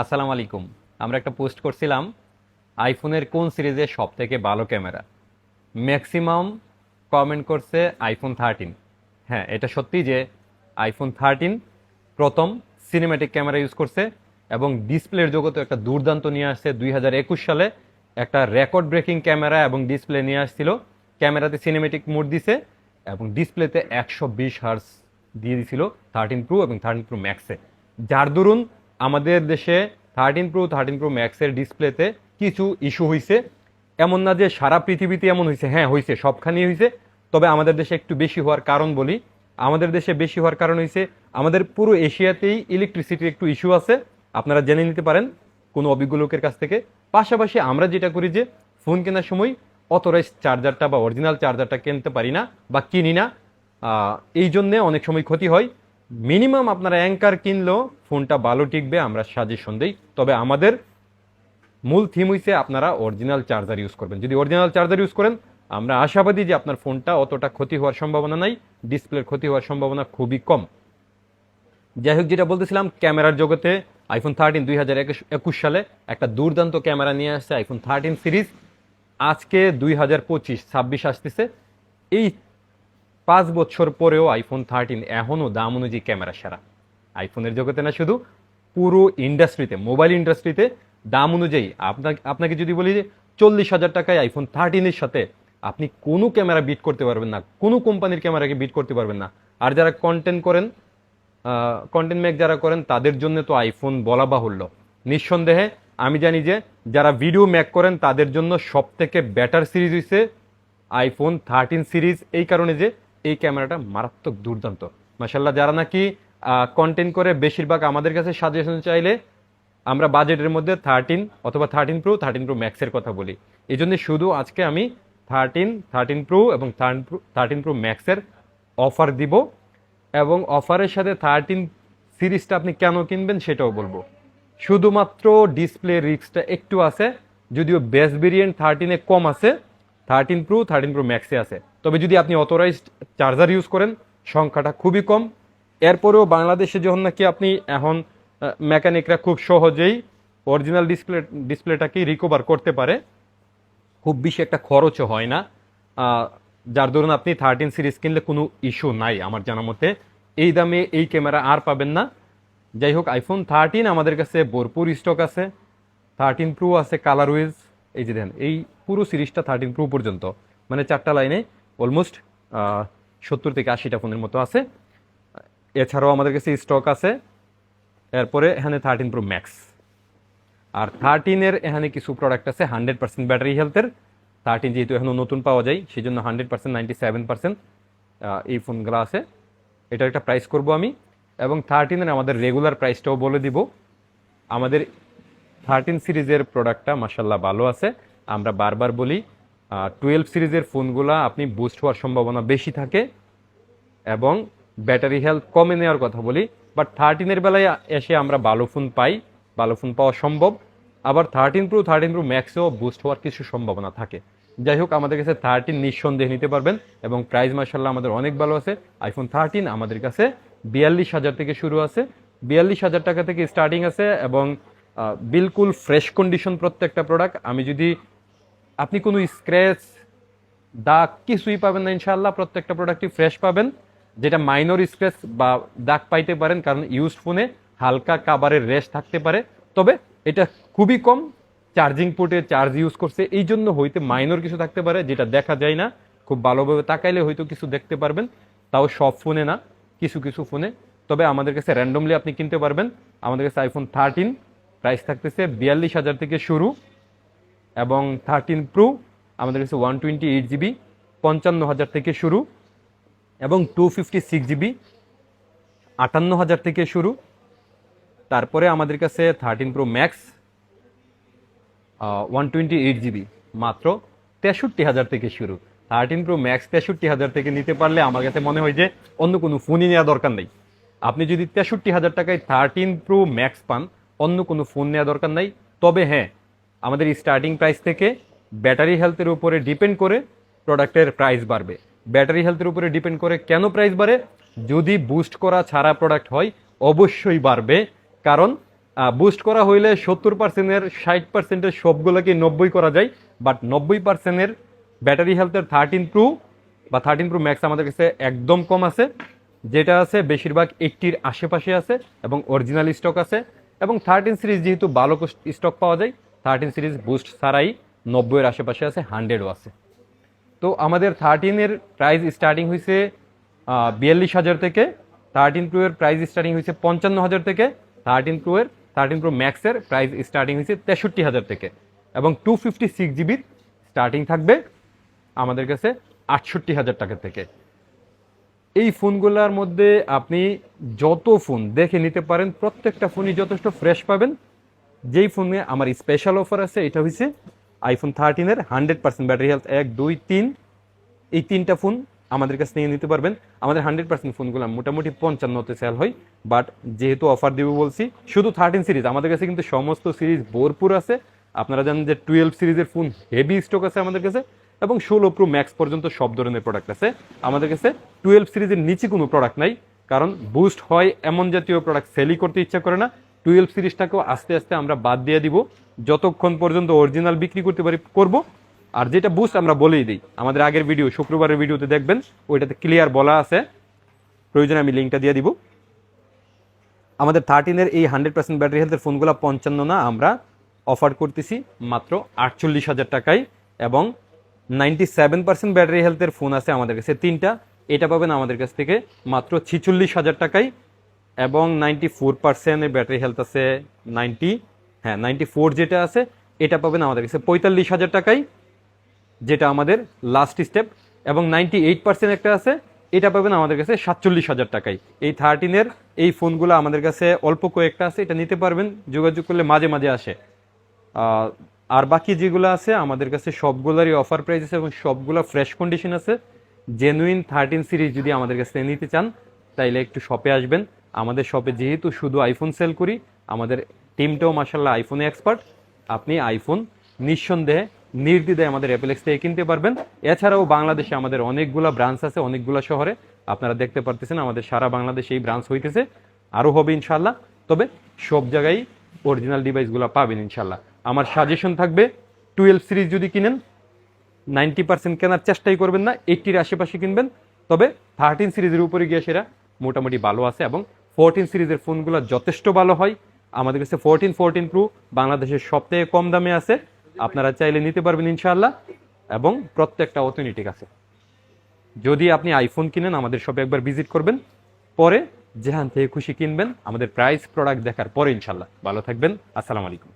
আসসালামু আলাইকুম। আমরা একটা পোস্ট করছিলাম, আইফোনের কোন সিরিজের সব থেকে ভালো ক্যামেরা? ম্যাক্সিমাম কমেন্ট করছে আইফোন থার্টিন। হ্যাঁ এটা সত্যি যে আইফোন থার্টিন প্রথম সিনেম্যাটিক ক্যামেরা ইউজ করছে এবং ডিসপ্লের জগতে একটা দুর্দান্ত নিয়ে আসছে। দুই হাজার একুশ সালে একটা রেকর্ড ব্রেকিং ক্যামেরা এবং ডিসপ্লে নিয়ে আসছিল। ক্যামেরাতে সিনেমেটিক মোড দিছে এবং ডিসপ্লেতে একশো বিশ হার্স দিয়ে দিছিল, থার্টিন প্রো এবং থার্টিন প্রো ম্যাক্সে যার দরুন আমাদের দেশে থার্টিন প্রো থার্টিন প্রো ম্যাক্সের ডিসপ্লেতে কিছু ইস্যু হয়েছে এমন না যে সারা পৃথিবীতে এমন হয়েছে হ্যাঁ হয়েছে সবখানেই হয়েছে তবে আমাদের দেশে একটু বেশি হওয়ার কারণ বলি। আমাদের দেশে বেশি হওয়ার কারণ হয়েছে আমাদের পুরো এশিয়াতেই ইলেকট্রিসিটির একটু ইস্যু আছে। আপনারা জেনে নিতে পারেন কোনো অভিজ্ঞ লোকের কাছ থেকে। পাশাপাশি আমরা যেটা করি যে ফোন কেনার সময় অথরাইজ চার্জারটা বা অরিজিনাল চার্জারটা কিনতে পারি না বা কিনি না। এই জন্যে অনেক সময় ক্ষতি হয়। মিনিমাম আপনারা অ্যাঙ্কার কিনলেও ফোনটা ভালো টিকবে, আমরা সাজেশন দিই। তবে আমাদের মূল থিম হইছে আপনারা অরিজিনাল চার্জার ইউজ করবেন। যদি অরিজিনাল চার্জার ইউজ করেন, আমরা আশাবাদী যে আপনার ফোনটা অতটা ক্ষতি হওয়ার সম্ভাবনা নাই ডিসপ্লের ক্ষতি হওয়ার সম্ভাবনা খুবই কম। যাই হোক, যেটা বলতেছিলাম, ক্যামেরার জগতে আইফোন থার্টিন দুই হাজার একুশ সালে একটা দুর্দান্ত ক্যামেরা নিয়ে আসছে আইফোন থার্টিন সিরিজ আজকে দুই হাজার পঁচিশ, ছাব্বিশ আসতেছে। এই পাঁচ বছর পরেও আইফোন থার্টিন এখনও দাম অনুযায়ী ক্যামেরা সেরা। আইফোনের জগতে না শুধু, পুরো ইন্ডাস্ট্রিতে মোবাইল ইন্ডাস্ট্রিতে দাম অনুযায়ী আপনাকে আপনাকে যদি বলি যে চল্লিশ হাজার টাকায় আইফোন থার্টিনের সাথে আপনি কোনো ক্যামেরা বিট করতে পারবেন না, কোনো কোম্পানির ক্যামেরাকে বিট করতে পারবেন না। আর যারা কন্টেন্ট করেন কন্টেন্ট মেক যারা করেন, তাদের জন্য তো আইফোন বলা বাহুল্য। নিঃসন্দেহে আমি জানি যে যারা ভিডিও মেক করেন, তাদের জন্য সব থেকে বেটার সিরিজ হয়েছে আইফোন থার্টিন সিরিজ এই কারণে যে এই ক্যামেরাটা মারাত্মক দুর্দান্ত। মাসাল্লাহ যারা নাকি কন্টেন্ট করে বেশিরভাগ আমাদের কাছে সাজেশন চাইলে আমরা বাজেটের মধ্যে থার্টিন অথবা থার্টিন প্রো থার্টিন প্রো ম্যাক্সের কথা বলি। এই জন্য শুধু আজকে আমি থার্টিন থার্টিন প্রো এবং থার্টিন প্রো ম্যাক্সের অফার দিব এবং অফারের সাথে থার্টিন সিরিজটা আপনি কেন কিনবেন সেটাও বলব। শুধুমাত্র ডিসপ্লে রিক্সটা একটু আছে, যদিও বেস্ট ভেরিয়েন্ট থার্টিনে কম আছে থার্টিন প্রো থার্টিন প্রো ম্যাক্সে আছে। তবে যদি আপনি অথরাইজড চার্জার ইউজ করেন, সংখ্যাটা খুবই কম। এরপরেও বাংলাদেশে যখন নাকি আপনি এখন মেকানিকরা খুব সহজেই অরিজিনাল ডিসপ্লে ডিসপ্লেটাকে রিকভার করতে পারে, খুব বেশি একটা খরচও হয় না। যার ধরুন আপনি থার্টিন সিরিজ কিনলে কোনো ইস্যু নাই আমার জানা মতে। এই দামে এই ক্যামেরা আর পাবেন না। যাই হোক আইফোন থার্টিন আমাদের কাছে ভরপুর স্টক আছে। থার্টিন প্রো আছে কালার উইজ এই যে দেখেন, এই পুরো সিরিজটা থার্টিন প্রো পর্যন্ত মানে চারটা লাইনে অলমোস্ট সত্তর থেকে আশিটা ফোনের মতো আছে। এছাড়াও আমাদের কাছে স্টক আছে, এরপরে এখানে থার্টিন প্রো ম্যাক্স আর থার্টিনের এখানে কিছু প্রোডাক্ট আছে হান্ড্রেড পার্সেন্ট ব্যাটারি হেলথের থার্টিন যেহেতু এখনও নতুন পাওয়া যায় সেই জন্য hundred percent ninety seven percent এই ফোনগুলো আছে। এটার একটা প্রাইস করব আমি। এবং থার্টিনের আমাদের রেগুলার প্রাইসটাও বলে দিব। আমাদের থার্টিন সিরিজের প্রোডাক্টটা মাসাল্লাহ ভালো আছে। আমরা বারবার বলি টুয়েলভ সিরিজের ফোনগুলা আপনি বুস্ট হওয়ার সম্ভাবনা বেশি থাকে এবং ব্যাটারি হেলথ কমে নেওয়ার কথা বলি বাট থার্টিনের বেলায় এসে আমরা ভালো ফোন পাই, ভালো ফোন পাওয়া সম্ভব। আবার থার্টিন প্রো থার্টিন প্রো ম্যাক্সেও বুস্ট হওয়ার কিছু সম্ভাবনা থাকে। যাই হোক, আমাদের কাছে থার্টিন নিঃসন্দেহে নিতে পারবেন এবং প্রাইস মার্শাল্লাহ আমাদের অনেক ভালো আছে। আইফোন থার্টিন আমাদের কাছে বিয়াল্লিশ হাজার থেকে শুরু আছে। বিয়াল্লিশ হাজার টাকা থেকে স্টার্টিং আছে এবং বিলকুল ফ্রেশ কন্ডিশন প্রত্যেকটা প্রোডাক্ট আমি যদি আপনি কোনো স্ক্র্যাচ দাগ কিছুই পাবেন না ইনশাল্লাহ প্রত্যেকটা প্রোডাক্টই ফ্রেশ পাবেন, যেটা মাইনর স্ক্র্যাচ বা দাগ পাইতে পারেন, কারণ ইউজ ফোনে হালকা কাবারের রেশ থাকতে পারে। তবে এটা খুবই কম চার্জিং পোর্টে চার্জ ইউজ করছে, এই জন্য হইতে মাইনর কিছু থাকতে পারে, যেটা দেখা যায় না। খুব ভালোভাবে তাকাইলে হয়তো কিছু দেখতে পারবেন, তাও সব ফোনে না, কিছু কিছু ফোনে তবে আমাদের কাছে র্যান্ডমলি আপনি কিনতে পারবেন। আমাদের কাছে আইফোন থার্টিন প্রাইস থাকতেছে বিয়াল্লিশ হাজার থেকে শুরু এবং থার্টিন প্রো আমাদের কাছে ওয়ান টোয়েন্টি এইট জিবি পঞ্চান্ন হাজার থেকে শুরু এবং টু ফিফটি সিক্স জিবি আটান্ন হাজার থেকে শুরু। তারপরে আমাদের কাছে thirteen pro max one twenty eight GB মাত্র তেষট্টি হাজার থেকে শুরু। থার্টিন প্রো ম্যাক্স তেষট্টি হাজার থেকে নিতে পারলে আমার কাছে মনে হয় যে অন্য কোনো ফোনই নেওয়া দরকার নেই। আপনি যদি তেষট্টি হাজার টাকায় থার্টিন প্রো ম্যাক্স পান অন্য কোনো ফোন নেওয়া দরকার নাই। তবে হ্যাঁ আমাদের স্টার্টিং প্রাইস থেকে ব্যাটারি হেলথের উপরে ডিপেন্ড করে প্রোডাক্টের প্রাইস বাড়বে। ব্যাটারি হেলথের উপরে ডিপেন্ড করে কেন প্রাইস বাড়ে? যদি বুস্ট করা ছাড়া প্রোডাক্ট হয়, অবশ্যই বাড়বে। কারণ বুস্ট করা হইলে সত্তর পার্সেন্টের ষাট পার্সেন্টের সবগুলোকে নব্বই করা যায়। বাট নব্বই পার্সেন্টের ব্যাটারি হেলথের থার্টিন প্রো বা থার্টিন প্রো ম্যাক্স আমাদের কাছে একদম কম আছে। যেটা আছে বেশিরভাগ এইটটির আশেপাশে আছে এবং অরিজিনাল স্টক আছে। এবং থার্টিন সিরিজ যেহেতু ভালো স্টক পাওয়া যায় থার্টিন সিরিজ বুস্ট ছাড়াই নব্বইয়ের আশেপাশে আছে হান্ড্রেডও আছে। তো আমাদের থার্টিনের প্রাইস স্টার্টিং হয়েছে বিয়াল্লিশ হাজার থেকে থার্টিন প্রো এর প্রাইস স্টার্টিং হয়েছে পঞ্চান্ন হাজার থেকে থার্টিন প্রো এর থার্টিন প্রো ম্যাক্সের প্রাইস স্টার্টিং হয়েছে তেষট্টি হাজার থেকে। এবং টু ফিফটি সিক্স জিবির স্টার্টিং থাকবে আমাদের কাছে আটষট্টি হাজার টাকা থেকে। এই ফোনগুলোর মধ্যে আপনি যত ফোন দেখে নিতে পারেন, প্রত্যেকটা ফোনই যথেষ্ট ফ্রেশ পাবেন। যেই ফোনে আমার স্পেশাল অফার আছে, এটা হচ্ছে আইফোন থার্টিনের হান্ড্রেড পার্সেন্ট ব্যাটারি হেলথ এক, দুই, তিন। এই তিনটা ফোন আমাদের কাছে নিয়ে নিতে পারবেন। আমাদের হান্ড্রেড পার্সেন্ট ফোনগুলো মোটামুটি পঞ্চান্নতে সেল হয় বাট যেহেতু অফার দেবো বলছি, শুধু থার্টিন সিরিজ আমাদের কাছে কিন্তু সমস্ত সিরিজ ভরপুর আছে। আপনারা জানেন যে টুয়েলভ সিরিজের ফোন হেভি স্টক আছে আমাদের কাছে। এবং ষোলো প্রো ম্যাক্স পর্যন্ত সব ধরনের প্রোডাক্ট আছে। আমাদের কাছে টুয়েলভ সিরিজের নিচে কোনো প্রোডাক্ট নাই, কারণ বুস্ট হয় এমন জাতীয় প্রোডাক্ট সেলই করতে ইচ্ছা করে না। টুয়েলভ সিরিজটাকেও আস্তে আস্তে আমরা বাদ দিয়ে দিব। যতক্ষণ পর্যন্ত অরিজিনাল বিক্রি করতে পারি, করব। আর যেটা বুস্ট আমরা বলেই দিই, আমাদের আগের ভিডিও শুক্রবারের ভিডিওতে দেখবেন, ওইটাতে ক্লিয়ার বলা আছে। প্রয়োজনে আমি লিঙ্কটা দিয়ে দিব। আমাদের থার্টিনের এই হান্ড্রেড পার্সেন্ট ব্যাটারি হেলথের ফোনগুলো পঞ্চান্ন না, আমরা অফার করতেছি মাত্র আটচল্লিশ হাজার টাকায় এবং নাইনটি সেভেন পার্সেন্ট ব্যাটারি হেলথের ফোন আছে আমাদের কাছে। তিনটা, এটা পাবেন আমাদের কাছ থেকে মাত্র ছিচল্লিশ হাজার টাকায়। এবং নাইনটি ফোর পার্সেন্টের ব্যাটারি হেলথ আছে নাইনটি হ্যাঁ নাইনটি ফোর যেটা আছে, এটা পাবেন আমাদের কাছে পঁয়তাল্লিশ হাজার টাকায়, যেটা আমাদের লাস্ট স্টেপ এবং নাইনটি এইট পার্সেন্ট একটা আছে, এটা পাবেন আমাদের কাছে সাতচল্লিশ হাজার টাকায়। এই থার্টিনের এই ফোনগুলো আমাদের কাছে অল্প কয়েকটা আছে, এটা নিতে পারবেন, যোগাযোগ করলে মাঝে মাঝে আসে। আর বাকি যেগুলো আছে, আমাদের কাছে সবগুলোরই অফার প্রাইস আছে এবং সবগুলো ফ্রেশ কন্ডিশন আছে। জেনুইন থার্টিন সিরিজ যদি আমাদের কাছে নিতে চান, তাইলে একটু শপে আসবেন। আমাদের শপে যেহেতু শুধু আইফোন সেল করি, আমাদের টিমটাও মাসাল্লাহ আইফোনে এক্সপার্ট আপনি আইফোন নিঃসন্দেহে, নির্দ্বিধায় আমাদের অ্যাপেলেক্স থেকে কিনতে পারবেন। এছাড়াও বাংলাদেশে আমাদের অনেকগুলো ব্রাঞ্চ আছে, অনেকগুলো শহরে। আপনারা দেখতে পারতেছেন, আমাদের সারা বাংলাদেশে এই ব্রাঞ্চ হইতেছে। আরও হবে ইনশাল্লাহ তবে সব জায়গায় অরিজিনাল ডিভাইসগুলো পাবেন ইনশাল্লাহ আমার সাজেশন থাকবে টুয়েলভ সিরিজ যদি কিনেন নাইনটি পার্সেন্ট কেনার চেষ্টাই করবেন না এইটির আশেপাশে কিনবেন, তবে থার্টিন সিরিজের উপরে গিয়ে সেরা মোটামুটি ভালো আছে এবং ফোরটিন সিরিজের ফোনগুলো যথেষ্ট ভালো হয়। আমাদের কাছে ফোরটিন ফোরটিন প্রো বাংলাদেশের সবথেকে কম দামে আছে, আপনারা চাইলে নিতে পারবেন ইনশাআল্লাহ, এবং প্রত্যেকটা অথেন্টিক আছে যদি আপনি আইফোন কিনেন, আমাদের শপে একবার ভিজিট করবেন, পরে যেখান থেকে খুশি কিনবেন, আমাদের প্রাইস প্রোডাক্ট দেখার পরে ইনশাল্লাহ ভালো থাকবেন, আসসালামু আলাইকুম।